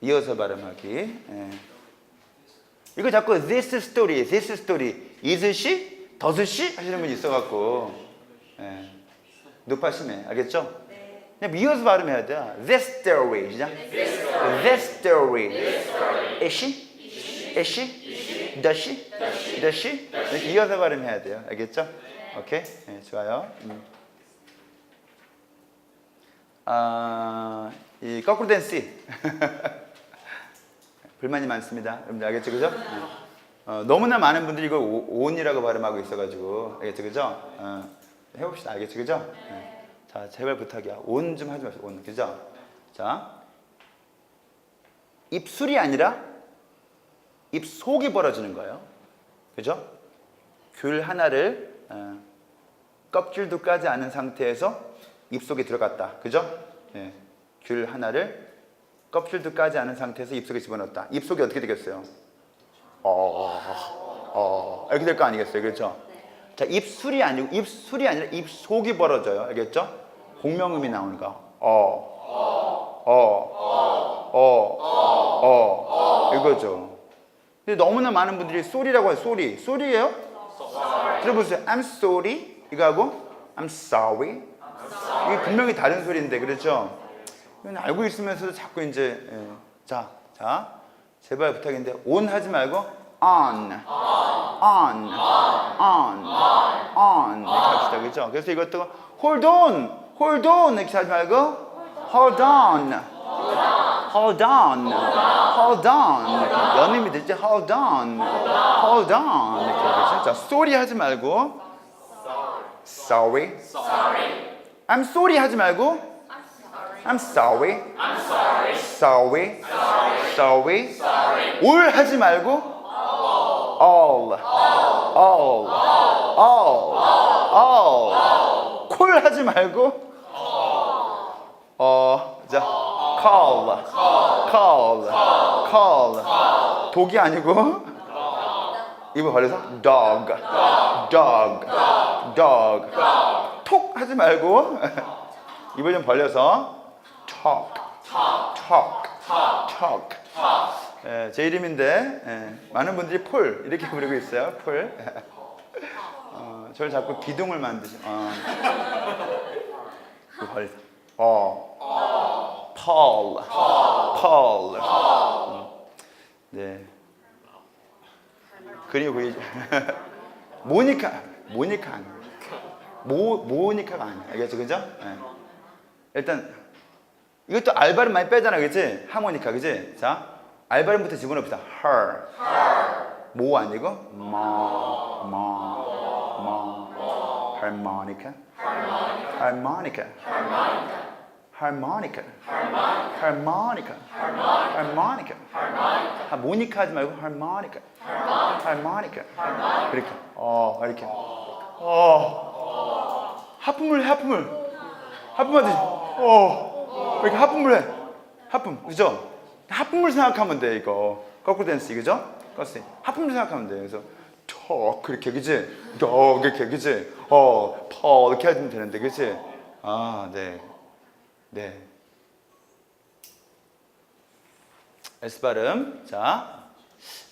이어서 발음하기. 예. 이거 자꾸 this story, this story, is she, does she 하시는 분이 있어갖고 예. 높아심해. 알겠죠? 그냥 이어서 발음해야 돼. This story, 시작. This story. Is she? Is she? Does she? Does she? 이렇게 이어서 발음해야 돼요. 알겠죠? 오케이. 네, 좋아요. 음. 아, 이 거꾸로 된 C. 불만이 많습니다. 여러분들 알겠죠? 그죠? 네. 어, 너무나 많은 분들이 이걸 오- 온이라고 발음하고 있어가지고 알겠죠? 그죠? 어, 해봅시다. 알겠죠? 그죠? 네. 자, 제발 부탁이야. 온 좀 하지 마세요. 온. 그죠? 자, 입술이 아니라 입속이 벌어지는 거예요. 그죠? 귤 하나를 어, 껍질도 까지 않은 상태에서 입속에 들어갔다. 그죠? 예. 귤 하나를 껍질도 까지 않은 상태에서 입속에 집어넣었다. 입속이 어떻게 되겠어요? 어, 어, 이렇게 될 거 아니겠어요? 그렇죠? 자, 입술이 아니고 입술이 아니라 입속이 벌어져요. 알겠죠? 공명음이 나오는 거. 어, 어, 어, 어, 이거죠. 근데 너무나 많은 분들이 쏘리라고 해요. 쏘리. 쏘리예요? 들어보세요. I'm sorry. 이거하고 I'm sorry. 이게 분명히 다른 소리인데 그렇죠? 알고 있으면서도 자꾸 이제 예. 자, 자, 제발 부탁인데 on 하지 말고 on, on, on, on. 이렇게 합시다, 그렇죠? 그래서 이것도 hold on, hold on 이렇게 하지 말고 hold on, hold on, hold on. 연음이 되지? hold on, hold on. 이렇게 하겠죠? 자, sorry 하지 말고. Sorry, I'm sorry 하지 말고 I'm sorry. I'm sorry. Sorry. Sorry. Sorry. 올 하지 말고 all. All. All. All. 콜 하지 말고 어, 자, call. Call. Call. 독이 아니고 입을 벌려서 dog. Dog. Dog. 톡 하지 말고 입을 좀 벌려서 talk, talk, talk. 예, 제 이름인데 예, 많은 분들이 폴 이렇게 부르고 있어요. 폴. 어, 저를 자꾸 기둥을 만드시. 어. 그 벌. 어. Paul. Paul. 음. 네. 그리고 보이죠. 모니카. 모니카 아니에요. 모 모니카가 아니야. 알겠죠, 그죠? 예. 일단 이것도 알바름 많이 빼잖아, 그렇지? 하모니카, 그렇지? 자, 알바름부터 집어넣읍시다. her, 모 아니고? 마, 마, 마, harmonica, harmonica, harmonica, harmonica, harmonica, 하모니카 하지 말고 harmonica, harmonica, 이렇게, 어, 이렇게, 어, 하품을 해, 하품을. 하품하듯이 어 이렇게 하품을 해. 하품. 그죠? 하품을 생각하면 돼 이거. 거꾸로 댄스 그죠? 거스. 하품을 생각하면 돼. 그래서 턱 그렇게 그지? 더 이렇게 그지? 어 퍼 이렇게 하면 되는데 그지? 아 네 네. S 발음. 자.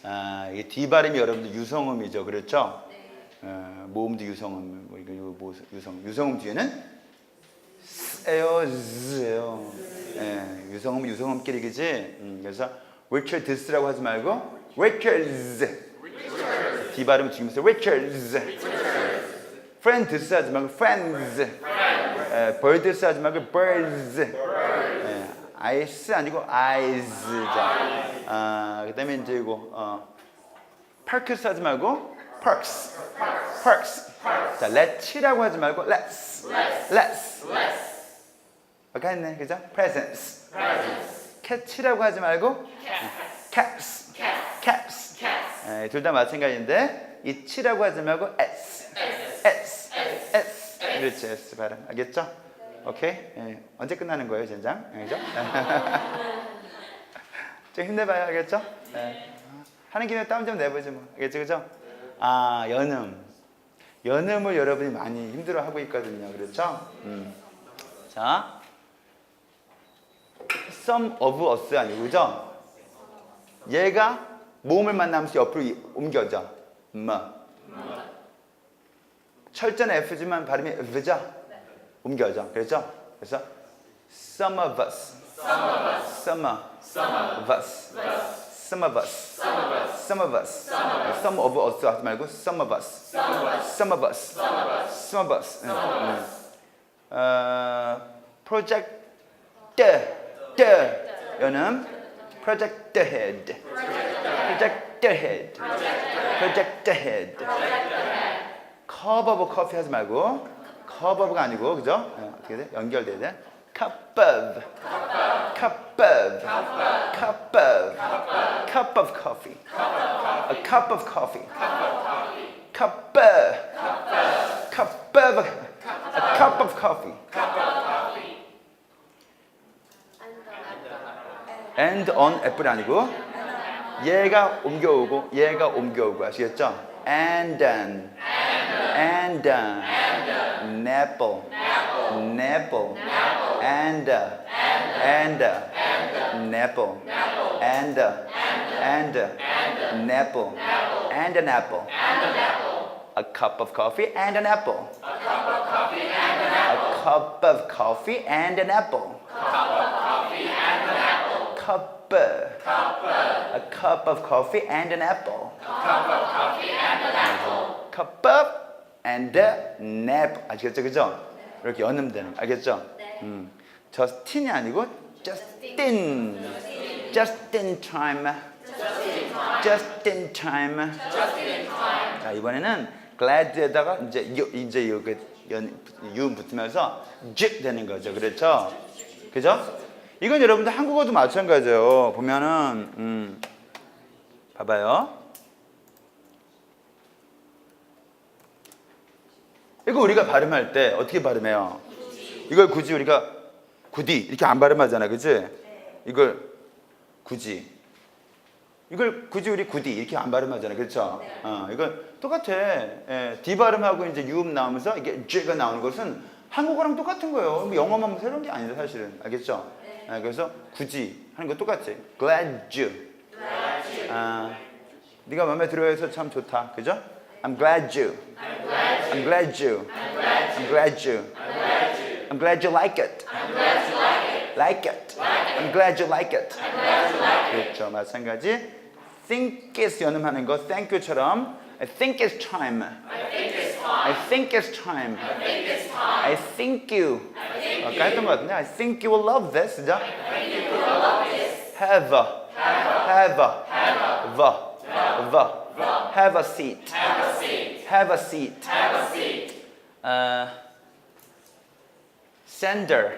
아, 이게 D 발음이 여러분들 유성음이죠. 그렇죠? 어, 모음도 유성음 뭐 이거 이거 뭐 유성 유성음 뒤에는 에요 즈요. 예, 유성음 유성음끼리 그지. 음, 그래서 Richards라고 하지 말고 Richards. D 발음 지금서 Richards. Friends 하지 말고 Friends. 예, birds 하지 말고. 예, eyes 아니고. 자, 아, 그다음에 이제 이거 어, parks 하지 말고 perks. perks. 자, let's라고 하지 말고 let's. let's. 아까 했네, 그죠? presents. cat이라고 하지 말고 caps. caps. 예, 둘다 마찬가지인데 이 치라고 하지 말고 s. s. s. 그렇지, s 발음. 알겠죠? 오케이? 예, 언제 끝나는 거예요, 젠장? 예, 그죠? 좀 힘내봐요, 알겠죠? 예. 하는 김에 땀 좀 내보지 뭐, 알겠죠, 그죠? 아, 연음. 연음을 여러분이 많이 힘들어하고 있거든요, 그렇죠? 음. 자, some of us 아니고 그죠? 얘가 모음을 만나면서 옆으로 이- 옮겨져. 마. 철자는 F지만 발음이 V죠? 옮겨져. 그렇죠? 그래서 some of us. Some of us. Some of us. Some of us. Some of us 하지 말고 some of us. Some of us. Some of us. 응, 응. 어, project the 여는 project the head. project the head. project the head. cup of coffee 하지 말고 cup of가 아니고 그죠? 어, 어떻게 돼? 연결돼야 돼. cup of cup of cup of cup of coffee. a cup of coffee. cup of cup of a cup of coffee. and on 애플이 아니고 얘가 옮겨오고 얘가 옮겨오고 아시겠죠? and then and then nipple nipple and and nipple and and nipple and an apple a cup of coffee and an apple a cup of coffee and an apple a cup of coffee and an apple cup a cup of coffee and an apple. Cup of coffee and an apple. cup of and an apple. 아시겠죠, 그죠? 이렇게 연음 되는 거 알겠죠? 음, Justin이 아니고 Justin. Just in time. Just in time. 자 이번에는 glad에다가 이제 이- 이제 여기 연 유음 붙으면서 j 되는 거죠, 그렇죠? 그죠? 이건 여러분들 한국어도 마찬가지예요. 보면은 음, 봐봐요. 이거 우리가 발음할 때 어떻게 발음해요? 이걸 굳이 우리가 굳이 이렇게 안 발음하잖아, 그지? 이걸 굳이 이걸 굳이 우리 굳이 이렇게 안 발음하잖아, 그렇죠? 어, 이건 똑같아. 예, D 발음하고 이제 유음 나오면서 이게 G가 나오는 것은 한국어랑 똑같은 거예요. 뭐 영어만 뭐 새로운 게 아니다, 사실은. 알겠죠? 예, 그래서 굳이 하는 거 똑같아. Glad you. 아, 네가 마음에 들어 해서 참 좋다, 그죠? I'm glad you. I'm glad you. I'm glad you. I'm glad you like it. Like it. I'm glad you like it. 그렇죠. 마찬가지. think is 연음하는 거 thank you처럼 I think it's time. I think it's time. I think you. 아까 했던 것 같은데 I think you will love this. 그죠? Have a. Have a. The. The. Have a seat. Have a seat. 어, sender.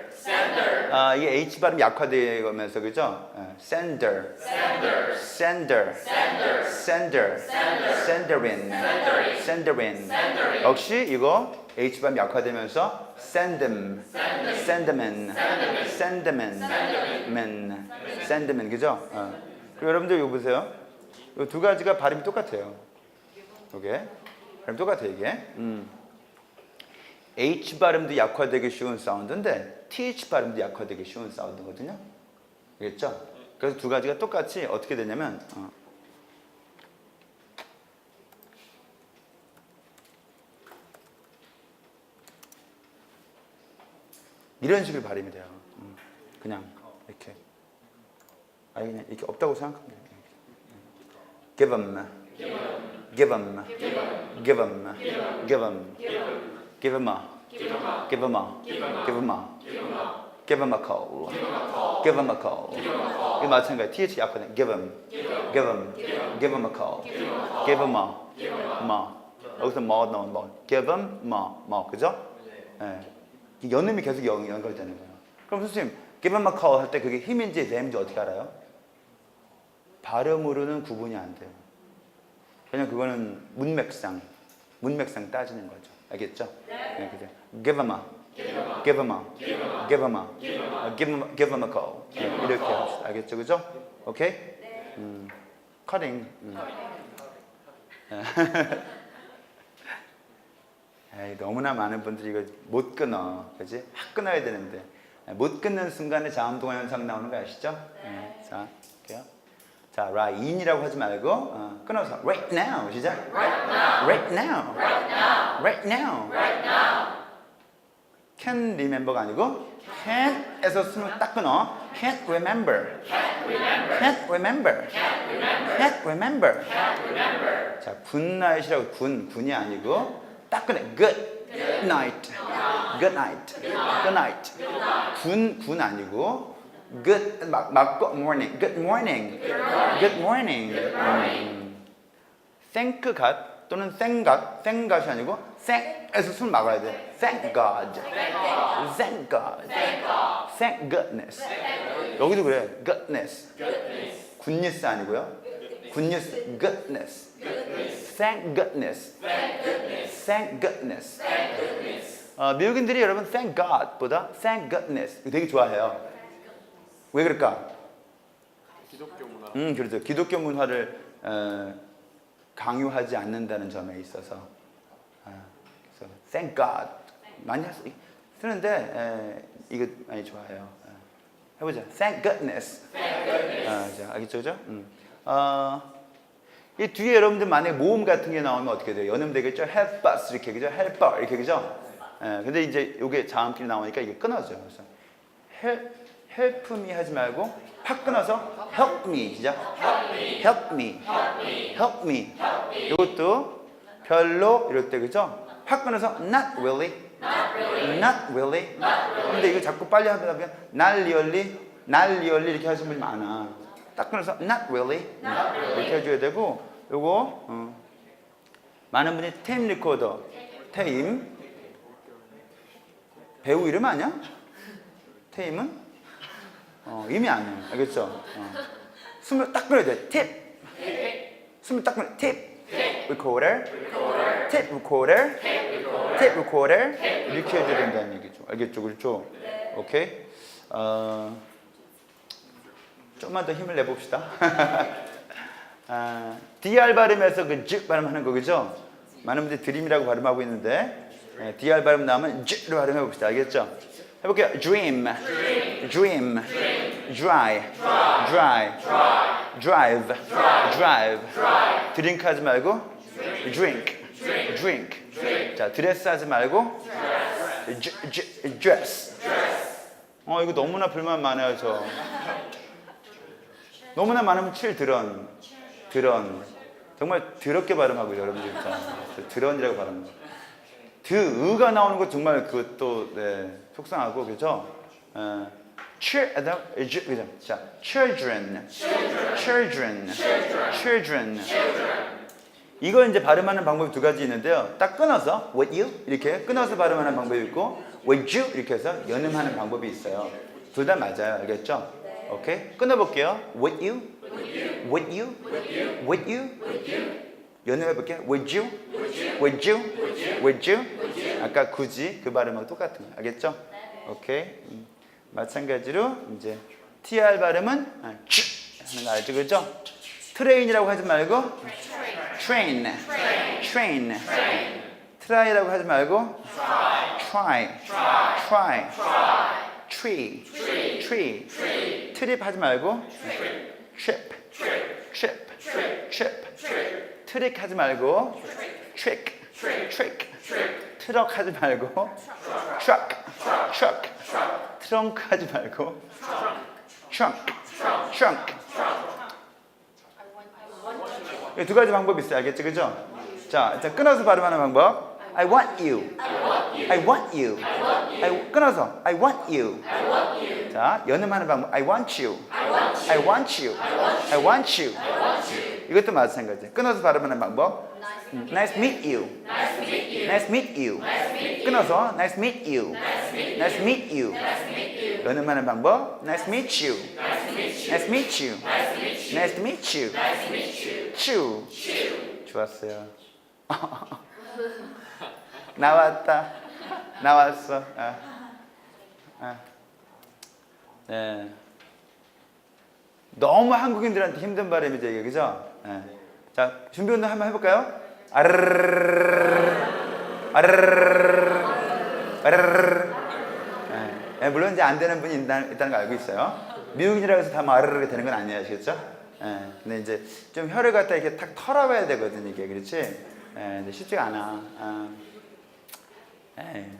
아, 이게 H 발음 약화되면서 그죠? 예, sender. sender. sender. senderin. senderin. 역시 이거 H 발음 약화되면서 send them. send them in. send them in. men. send them in. 그죠? 어. 그리고 여러분들 이거 보세요. 이 두 가지가 발음이 똑같아요. 이게 발음 똑같아 이게. 음. H 발음도 약화되기 쉬운 사운드인데 TH 발음도 약화되기 쉬운 사운드거든요. 알겠죠? 그래서 두 가지가 똑같이 어떻게 되냐면 어. 이런 식으로 발음이 돼요. 음. 그냥 이렇게 아니 그냥 이렇게 없다고 생각하면 돼요. Give 'em, give 'em, give 'em, give 'em. Give him a. Give him a. Give him a. Give him a. Give him a call. Give him a call. 이거 마찬가지. TH 약하네. Give him. Give him. Give him a call. Give him a. 뭐. 여기서 뭐 나온 뭐. Give him 뭐. 뭐. 그죠? 예. 이 연음이 계속 연, 연결되는 거예요. 그럼 선생님, give him a call 할 때 그게 힘인지 램인지 어떻게 알아요? 발음으로는 구분이 안 돼요. 그냥 그거는 문맥상, 문맥상 따지는 거죠. 알겠죠? 네. 그죠? Give him a, give him a, give him a, 어, give him, give him a call. 네, 이렇게 합시다. 알겠죠? 그죠? 오케이? 음, cutting. 음. 에이, 너무나 많은 분들이 이거 못 끊어. 그지? 확 끊어야 되는데. 못 끊는 순간에 자음동화 현상 나오는 거 아시죠? 네. 자, 볼게요. 자, right in이라고 하지 말고 어, 끊어서 right now 시작. Right now. Right now. Can remember가 아니고 can에서 숨을 딱 끊어. Can't remember. Can't remember. Can't remember. 자, good night이라고 군 군이 아니고 딱 끊어. Good night. Good night. Good night. 군, 군 아니고 good 막 막고 morning. Good morning. Good morning. 음. thank God 또는 thank God, thank God이 아니고 thank에서 숨 막아야 돼. Thank God. Thank God. Thank goodness. 여기도 그래. goodness. goodness 아니고요. goodness, goodness. Thank goodness. Thank goodness. 어, 미국인들이 여러분 thank God보다 thank goodness 되게 좋아해요. 왜 그럴까? 기독교 문화. 음, 그렇죠. 기독교 문화를 어, 강요하지 않는다는 점에 있어서 아, thank God 많이 할 수- 쓰는데 에, 이거 많이 좋아해요. 어, 해보자. Thank goodness. 아, 자, 알겠죠, 그죠? 음. 어, 이 뒤에 여러분들 만약에 모음 같은 게 나오면 어떻게 돼요? 연음 되겠죠? Help us 이렇게 그죠? Helper 이렇게 그죠? 예, 근데 이제 이게 자음끼리 나오니까 이게 끊어져요. 그래서 help, help me 하지 말고 팍 끊어서 help me 시작. help me, help me. 이것도 별로 이럴 때 그죠? 팍 끊어서 not really, not really. 근데 이거 자꾸 빨리 하다 보면 not really, not really 이렇게 하시는 분이 많아. 딱 끊어서 not really 이렇게 해줘야 되고 요거 어. 많은 분이 테임 리코더, 테임 배우 이름 아니야? 테임은? 어, 이미 아니야. 알겠죠? 어. 숨을 딱 끊어야 돼. 팁. 숨을 딱 끊어. 팁. Recorder. 팁 recorder. 팁 recorder. 이렇게 해줘야 된다는 얘기죠. 알겠죠? 그렇죠? 오케이. 어, 좀만 더 힘을 내봅시다. 아, DR 발음에서 그즈 발음하는 거 그죠? 많은 분들이 드림이라고 발음하고 있는데 예, DR 발음 나오면 즈로 발음해 봅시다. 알겠죠? 해볼게요. dream, dream, dry, dry, drive, drive. 드링크 하지 말고 drink, drink. 자, 드레스 하지 말고 dress. 어, 이거 너무나 불만 많아요, 저. 너무나 많으면 칠 드런, 드런. 정말 더럽게 발음하고 여러분들 드런이라고 발음합니다. 드으가 나오는 거 정말 그것도 네, 속상하고 그죠? 어, 그죠? 자, children, children, children. 이거 이제 발음하는 방법이 두 가지 있는데요. 딱 끊어서 would you 이렇게 끊어서 발음하는 방법이 있고 would you 이렇게 해서 연음하는 방법이 있어요. 둘 다 맞아요. 알겠죠? 오케이. 끊어볼게요. would you, would you, would you, 연음해 볼게요. would you, would you, would you. 아까 굳이 그 발음하고 똑같은 거 알겠죠? 오케이. 음, 마찬가지로 이제 tr 발음은 아, 치 하는 거 알죠, 그죠? 트레인이라고 하지 말고 train, train. try라고 하지 말고 try, try, tree, tree. 트립 하지 말고 trip, trip, trip. 트릭 하지 말고 trick, trick. 트럭 하지 말고 truck, truck. 트렁크 하지 말고 trunk, trunk. 이두 가지 방법이 있어요. 알겠죠? 그죠? 자, 일단 끊어서 발음하는 방법. I want you. I want you. I 끊어서 I want you. 자, 연음하는 방법. I want you. I want you. I want you. 이것도 마찬가지. 끊어서 발음하는 방법. 음, Nice meet you. Nice meet you. 끊어서 Nice meet you. Nice meet you. 연음하는 방법. Nice meet you. Nice meet you. Nice to meet you. 츄. 좋았어요. 나왔다. 나왔어. 아. 아. 네. 너무 한국인들한테 힘든 발음이죠, 이게 그죠? 네. 자, 준비 운동 한번 해볼까요? 아르르르르르르. 아르르르르르르. 아르르르르르. 네. 네, 물론 이제 안 되는 분이 있다- 있다는 거 알고 있어요. 미국인이라고 해서 다 아르르르 되는 건 아니에요, 아시겠죠? 예, 근데 이제 좀 혀를 갖다 이렇게 탁 털어봐야 되거든 이게 그렇지? 예, 근데 쉽지가 않아. 아. 예.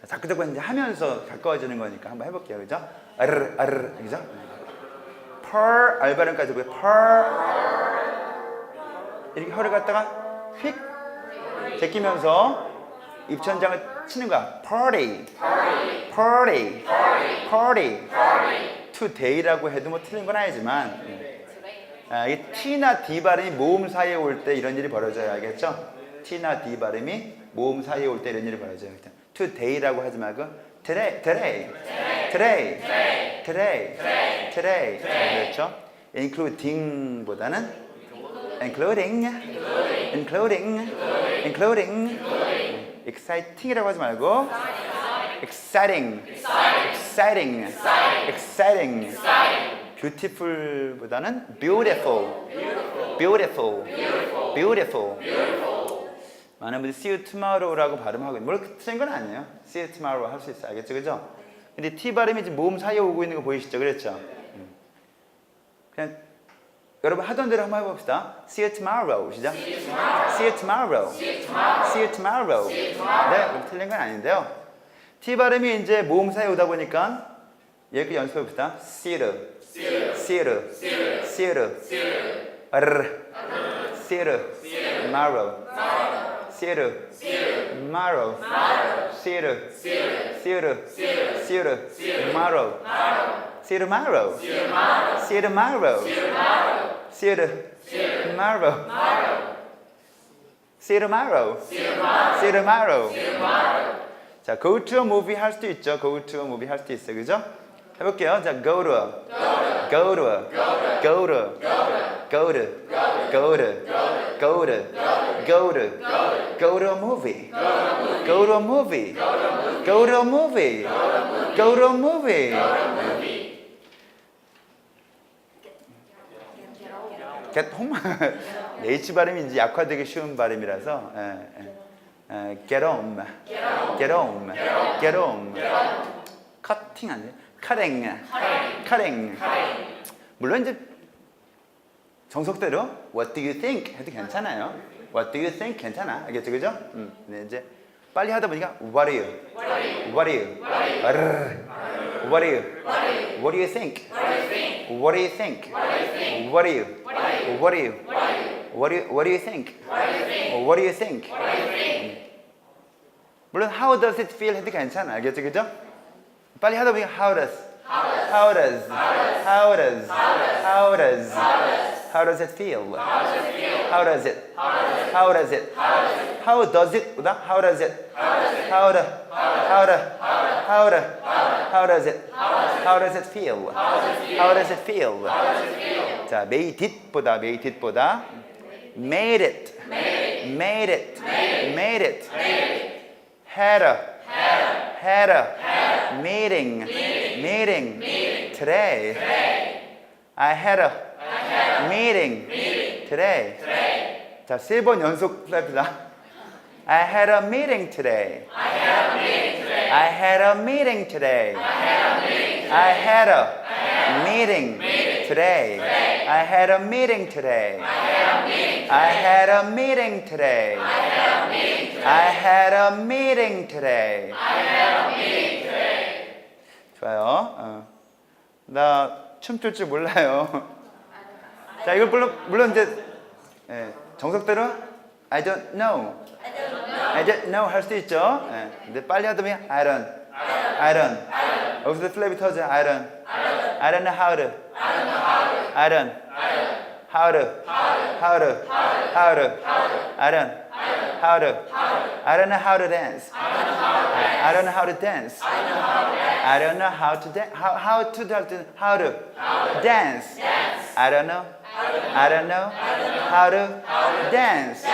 자, 자꾸 자꾸 이제 하면서 가까워지는 거니까 한번 해볼게요, 그죠? 아르르 아르르, 그죠? 펄 알바름까지 보여. 펄 이렇게 혀를 갖다가 휙 제끼면서 입천장을 치는 거야. party, party, party. today라고 해도 뭐 틀린 건 아니지만 아, 이 T나 D 발음이 모음 사이에 올 때 이런 일이 벌어져요. 알겠죠? T나 D 발음이 모음 사이에 올 때 이런 일이 벌어져요. today라고 하지 말고 today, today, today, today, today. 그렇죠? including보다는 including, including, including. exciting이라고 하지 말고 exciting, exciting, exciting. beautiful보다는 beautiful, beautiful, beautiful. 많은 분들이 see you tomorrow라고 발음하고 있는 뭘 틀린 건 아니에요. see you tomorrow 할 수 있어요. 알겠죠? 그죠? 근데 T 발음이 지금 모음 사이에 오고 있는 거 보이시죠? 그렇죠? 음. 그냥 여러분 하던 대로 한번 해봅시다. See you tomorrow. 시작. See you tomorrow. See you tomorrow. 네, 그럼 틀린 건 아닌데요. T 발음이 이제 모음 사이에 오다 보니까 이렇게 연습해 봅시다. See you. See you. See you. 아르르. See you. Tomorrow. See you. Tomorrow. See you. See you. See you. Tomorrow. See you tomorrow. See you tomorrow. See you tomorrow. See you tomorrow. See you tomorrow. 자, go to a movie 할 수도 있죠. go to a movie 할 수도 있어요. 그죠? 해볼게요. 자, go to a. go to a. go to a. go to. go to. go to. go to. go to a movie. go to a movie. go to a movie. go to a movie. Get home. H 발음이 이제 약화되기 쉬운 발음이라서 예, 예. 예, get home, get home, get home. cutting 아니에요? cutting, cutting. 물론 이제 정석대로 what do you think 해도 괜찮아요. what do you think 괜찮아. 알겠죠, 그죠? 음, 근데 이제 빨리 하다 보니까 what are you, what are you, what are you, what do you think, what do you think, what are you, what are you, what do you, what do you think, what do you think. 물론 how does it feel 해도 괜찮아. 알겠죠? 그죠? 빨리 하다 보니까 how does how does how does how does how does it feel? How does it? How does it? How does it? 보다 how does it? How the how the how the how does it? How does it feel? How does it feel? 자, made it보다 made it보다 made it made it made it had a had a meeting meeting today I had a meeting today 자, 세 번 연속 합니다 I had a meeting today I had a meeting today I had a meeting today I had a meeting today I had a meeting today I had a meeting today I had a meeting today. 좋아요. 어. 나 춤출 줄 몰라요. 자, 이걸 물론, 물론 이제 예, 정석대로 I don't know. 이제 now 할 수 있죠. 예. 근데 빨리 하다 보면 iron, iron. 여기서 플랩이 터져 iron, iron hard, iron, hard, hard, hard, iron, hard. I don't know how to uh, dance. I don't know how to dance. I don't know how to dance. How how to dance? How to dance? I don't know. I don't know how to dance.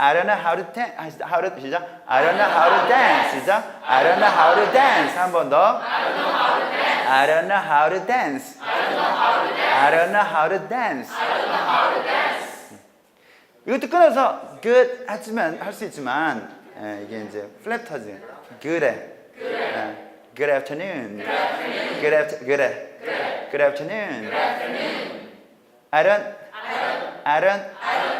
I don't know how to dance. How to 시작. I don't know how to dance. 시작. I don't know how to dance. 한 번 더. I don't know how to dance. I don't know how to dance. 이것도 끊어서 good 하지만 할 수 있지만 예, 이게 이제 플랩 터지. good에. 예, good afternoon. good after good. good afternoon. I don't. I don't.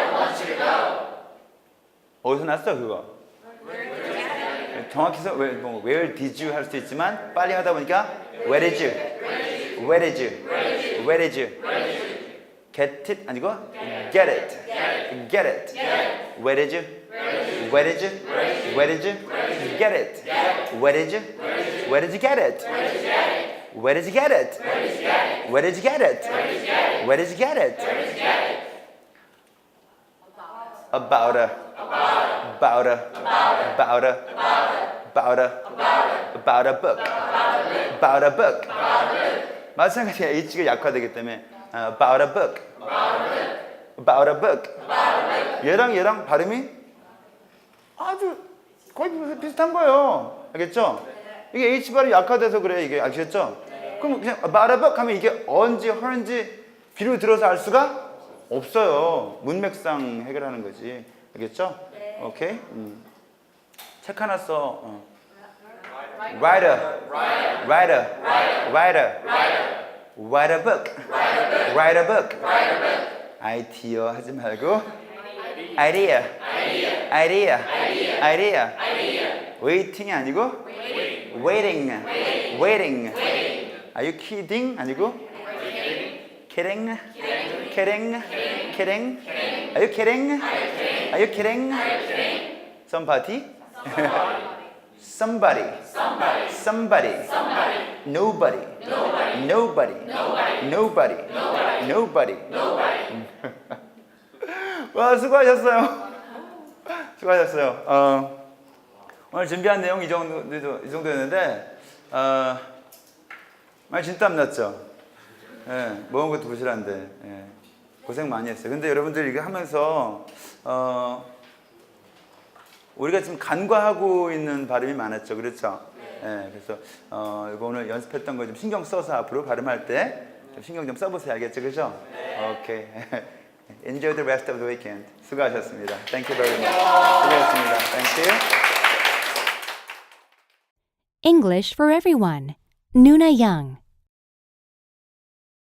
어디서 났어 그거? 정확히 서 where, 뭐, where did you 할 수도 있지만 빨리 하다 보니까 where did you? Where did you? Where did you? Get it 아니고 get it. Get it. Where did you? Where did you? Where did you? Get it. Where did you? Where did you get it? Where did you get it? Where did you get it? Where did you get it? About a about a about a about a about a book. About a book. 마찬가지로 H가 약화되기 때문에. 어, about a book. About a book. 얘랑 얘랑 발음이 아주 거의 비슷한 거예요. 알겠죠? 이게 H 발음이 약화돼서 그래 이게. 아시겠죠? 그럼 그냥 about a book 하면 이게 언지 허인지 비를 들어서 알 수가 없어요. 문맥상 해결하는 거지. 알겠죠? 오케이 음. 책 하나 써 어. writer writer writer write a book write a book 아이디어 하지 말고 idea idea idea waiting이 아니고 waiting waiting are you kidding 아니고 kidding kidding kidding are you kidding are you kidding somebody somebody somebody nobody nobody nobody nobody 와 수고하셨어요 수고하셨어요 어, 오늘 준비한 내용 이 정도 이 정도였는데 어, 많이 진땀 났죠 예, 먹은 것도 부실한데 예, 고생 많이 했어요 근데 여러분들 이거 하면서 어, 우리가 지금 간과하고 있는 발음이 많았죠, 그렇죠? 예, 그래서 어, 이거 오늘 연습했던 거 좀 신경 써서 앞으로 발음할 때 좀 신경 좀 써보세요, 알겠죠, 그렇죠? 오케이. Enjoy the rest of the weekend. 수고하셨습니다. Thank you very much. 수고하셨습니다. Thank you. English for everyone. Nuna Young.